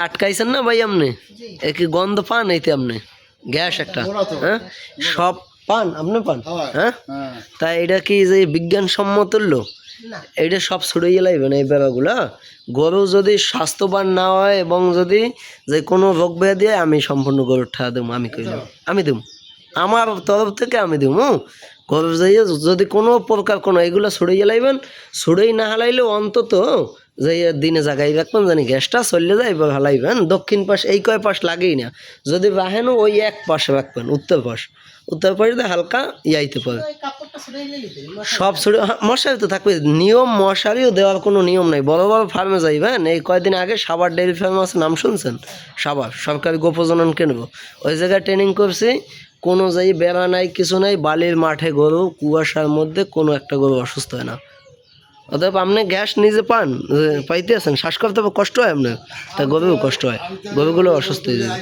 আটকাইছেন না ভাই আপনি? এ কি গন্ধ পান এইতে আপনি? গ্যাস একটা হ্যাঁ? সব পান আপনি পান? হ্যাঁ। তা এটা কি যে বিজ্ঞানসম্মত লো এইটা সব ছড়িয়ে লাইবেন এই বেড়াগুলা গরু যদি স্বাস্থ্যবান না হয় এবং যদি যে কোনো রোগ ব্যাধি হয় আমি সম্পূর্ণ গরুর ঠা দেবো আমি কইলাম। আমি দেবো। আমার তরফ থেকে আমি দেবো গরু যাইয়ে যদি কোনো প্রকার কোনো এগুলো ছড়িয়ে লাইবেন ছড়িয়ে না হালাইলেও অন্তত যে দিনে জাগাই রাখবেন জানি গ্যাসটা চললে এবার হালাইবেন। দক্ষিণ পাশ এই কয় পাশ লাগেই না। যদি রাহেনও ওই এক পাশে রাখবেন উত্তর পাশ। উত্তর পাশে দিয়ে হালকা ইয়াইতে পারে। সব ছড়ে মশারি তো থাকবে। নিয়ম মশারিও দেওয়ার কোনো নিয়ম নাই। বড় বড় ফার্মে যাইবেন এই কয়দিন আগে সাবার ডেয়ারি ফার্ম আছে নাম শুনছেন? সাবার সরকারি গোপজনন কেনব ওই জায়গায় ট্রেনিং করছি। কোনো যাই বেড়া নাই কিছু নাই বালির মাঠে গরু কুয়াশার মধ্যে কোনো একটা গরু অসুস্থ হয় না। অতএব আপনি গ্যাস নিজে পান পাইতে আছেন শ্বাস করতে কষ্ট হয় আপনার, তা গভীরও কষ্ট হয়, গভীরগুলো অসুস্থ হয়ে যায়।